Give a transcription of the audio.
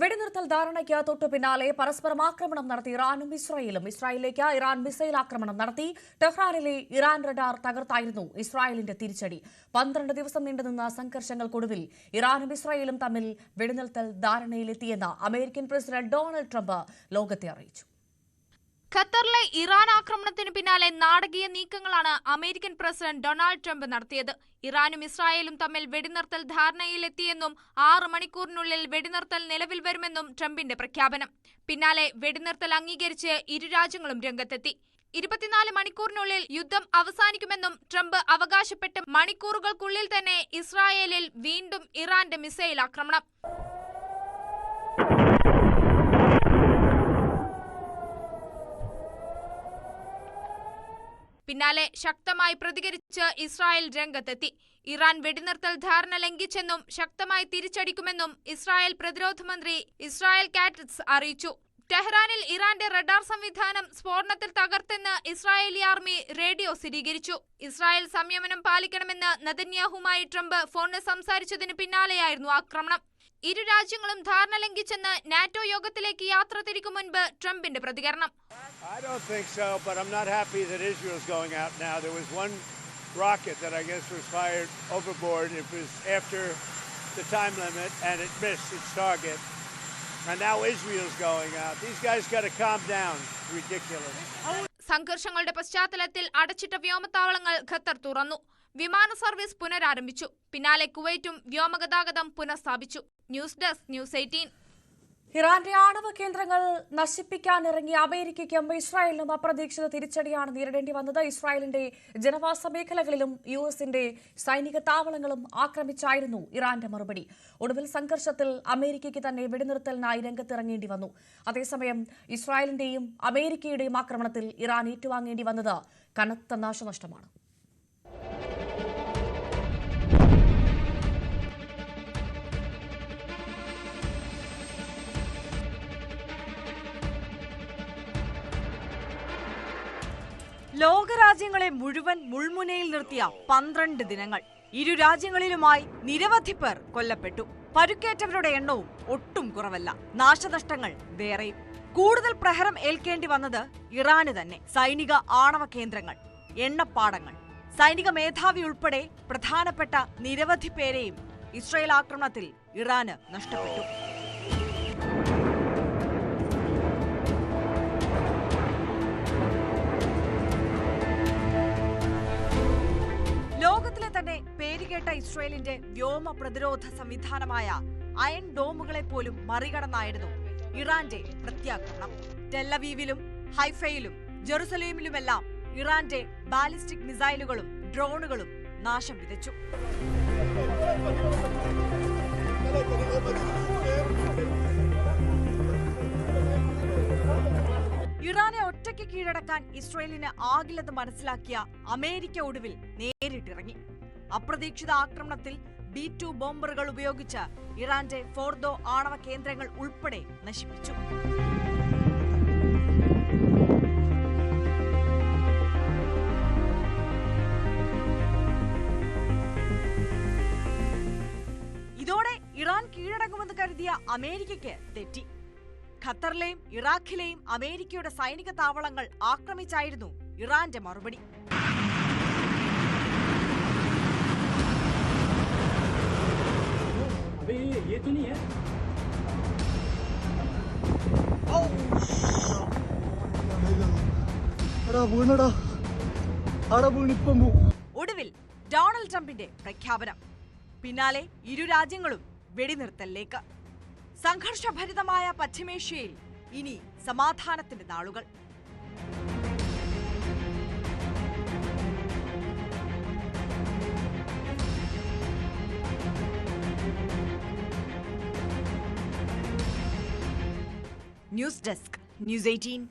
വെടിനിർത്തൽ ധാരണയ്ക്ക് തൊട്ടു പിന്നാലെ പരസ്പരം ആക്രമണം നടത്തി ഇറാനും ഇസ്രായേലും. ഇസ്രായേലിലേക്ക് ഇറാൻ മിസൈൽ ആക്രമണം നടത്തി. ടെഹ്റാനിലെ ഇറാൻ റഡാർ തകർത്തായിരുന്നു ഇസ്രായേലിന്റെ തിരിച്ചടി. പന്ത്രണ്ട് ദിവസം നീണ്ടുനിന്ന സംഘർഷങ്ങൾക്കൊടുവിൽ ഇറാനും ഇസ്രായേലും തമ്മിൽ വെടിനിർത്തൽ ധാരണയിലെത്തിയെന്ന് അമേരിക്കൻ പ്രസിഡന്റ് ഡൊണാൾഡ് ട്രംപ് ലോകത്തെ അറിയിച്ചു. ഖത്തറിലെ ഇറാൻ ആക്രമണത്തിന് പിന്നാലെ നാടകീയ നീക്കങ്ങളാണ് അമേരിക്കൻ പ്രസിഡന്റ് ഡൊണാൾഡ് ട്രംപ് നടത്തിയത്. ഇറാനും ഇസ്രായേലും തമ്മിൽ വെടിനിർത്തൽ ധാരണയിലെത്തിയെന്നും ആറ് മണിക്കൂറിനുള്ളിൽ വെടിനിർത്തൽ നിലവിൽ വരുമെന്നും ട്രംപിന്റെ പ്രഖ്യാപനം. പിന്നാലെ വെടിനിർത്തൽ അംഗീകരിച്ച് ഇരു രാജ്യങ്ങളും രംഗത്തെത്തി. ഇരുപത്തിനാല് മണിക്കൂറിനുള്ളിൽ യുദ്ധം അവസാനിക്കുമെന്നും ട്രംപ് അവകാശപ്പെട്ട് മണിക്കൂറുകൾക്കുള്ളിൽ തന്നെ ഇസ്രായേലിൽ വീണ്ടും ഇറാന്റെ മിസൈൽ ആക്രമണം. പിന്നാലെ ശക്തമായി പ്രതികരിച്ച് ഇസ്രായേൽ രംഗത്തെത്തി. ഇറാൻ വെടിനിർത്തൽ ധാരണ ലംഘിച്ചെന്നും ശക്തമായി തിരിച്ചടിക്കുമെന്നും ഇസ്രായേൽ പ്രതിരോധ മന്ത്രി ഇസ്രായേൽ കാറ്റ്സ് അറിയിച്ചു. ടെഹ്റാനിൽ ഇറാന്റെ റഡാർ സംവിധാനം സ്ഫോടനത്തിൽ തകർത്തെന്ന് ഇസ്രായേലി ആർമി റേഡിയോ സ്ഥിരീകരിച്ചു. ഇസ്രായേൽ സംയമനം പാലിക്കണമെന്ന് നദന്യാഹുമായി ട്രംപ് ഫോണിൽ സംസാരിച്ചതിന് പിന്നാലെയായിരുന്നു ആക്രമണം. ഇരു രാജ്യങ്ങളും ധാരണ ലംഘിച്ചെന്ന് നാറ്റോ യോഗത്തിലേക്ക് യാത്ര തിരിക്കും മുൻപ് ട്രംപിന്റെ പ്രതികരണം. സംഘർഷങ്ങളുടെ പശ്ചാത്തലത്തിൽ അടച്ചിട്ട വ്യോമത്താവളങ്ങൾ ഖത്തർ തുറന്നു. വിമാന സർവീസ് പുനരാരംഭിച്ചു. പിന്നാലെ കുവൈറ്റും വ്യോമഗതാഗതം പുനഃസ്ഥാപിച്ചു. News desk news eighteen. ഇറാന്റെ ആണവ കേന്ദ്രങ്ങൾ നശിപ്പിക്കാനിറങ്ങിയ അമേരിക്കയ്ക്കും ഇസ്രായേലിനും അപ്രതീക്ഷിത തിരിച്ചടിയാണ് നേരിടേണ്ടി വന്നത്. ഇസ്രായേലിന്റെ ജനവാസ മേഖലകളിലും യു എസിന്റെ സൈനിക താവളങ്ങളും ആക്രമിച്ചായിരുന്നു ഇറാന്റെ മറുപടി. ഒടുവിൽ സംഘർഷത്തിൽ അമേരിക്കയ്ക്ക് തന്നെ വെടിനിർത്തലിനായി രംഗത്തിറങ്ങേണ്ടി വന്നു. അതേസമയം ഇസ്രായേലിന്റെയും അമേരിക്കയുടെയും ആക്രമണത്തിൽ ഇറാൻ ഏറ്റുവാങ്ങേണ്ടി വന്നത് കനത്ത നാശനഷ്ടമാണ്. ലോകരാജ്യങ്ങളെ മുഴുവൻ മുൾമുനയിൽ നിർത്തിയ പന്ത്രണ്ട് ദിനങ്ങൾ. ഇരു രാജ്യങ്ങളിലുമായി നിരവധി പേർ കൊല്ലപ്പെട്ടു. പരുക്കേറ്റവരുടെ എണ്ണവും ഒട്ടും കുറവല്ല. നാശനഷ്ടങ്ങൾ വേറെയും. കൂടുതൽ പ്രഹരം ഏൽക്കേണ്ടി വന്നത് ഇറാന് തന്നെ. സൈനിക ആണവ കേന്ദ്രങ്ങൾ എണ്ണപ്പാടങ്ങൾ. സൈനിക മേധാവി ഉൾപ്പെടെ പ്രധാനപ്പെട്ട നിരവധി പേരെയും ഇസ്രയേൽ ആക്രമണത്തിൽ ഇറാന് നഷ്ടപ്പെട്ടു. പേരുകേട്ട ഇസ്രയേലിന്റെ വ്യോമ പ്രതിരോധ സംവിധാനമായ അയൺ ഡോമുകളെ പോലും മറികടന്നായിരുന്നു ഇറാന്റെ പ്രത്യാക്രമണം. ടെല്ലവീവിലും ഹൈഫയിലും ജെറുസലേമിലുമെല്ലാം ഇറാന്റെ ബാലിസ്റ്റിക് മിസൈലുകളും ഡ്രോണുകളും നാശം വിതച്ചു. ഇറാനെ ഒറ്റയ്ക്ക് കീഴടക്കാൻ ഇസ്രയേലിന് ആകില്ലെന്ന് മനസ്സിലാക്കിയ അമേരിക്ക ഒടുവിൽ നേരിട്ടിറങ്ങി. അപ്രതീക്ഷിത ആക്രമണത്തിൽ ബി ടു ബോംബറുകൾ ഉപയോഗിച്ച് ഇറാന്റെ ഫോർദോ ആണവ കേന്ദ്രങ്ങൾ ഉൾപ്പെടെ നശിപ്പിച്ചു. ഇതോടെ ഇറാൻ കീഴടങ്ങുമെന്ന് കരുതിയ അമേരിക്കയ്ക്ക് തെറ്റി. ഖത്തറിലെയും ഇറാഖിലെയും അമേരിക്കയുടെ സൈനിക താവളങ്ങൾ ആക്രമിച്ചായിരുന്നു ഇറാന്റെ മറുപടി. अबे ये ये तो नहीं है എടാ വീണടാ അവിടെ വീണിപ്പം പോവും ഒടുവിൽ ഡൊണാൾഡ് ട്രംപിന്റെ പ്രഖ്യാപനം പിന്നാലെ ഇരു രാജ്യങ്ങളും വെടിനിർത്തലിലേക്ക് സംഘർഷഭരിതമായ പശ്ചിമേഷ്യയിൽ ഇനി സമാധാനത്തിന്റെ നാളുകൾ ന്യൂസ് ഡെസ്ക് ന്യൂസ് എയ്റ്റീൻ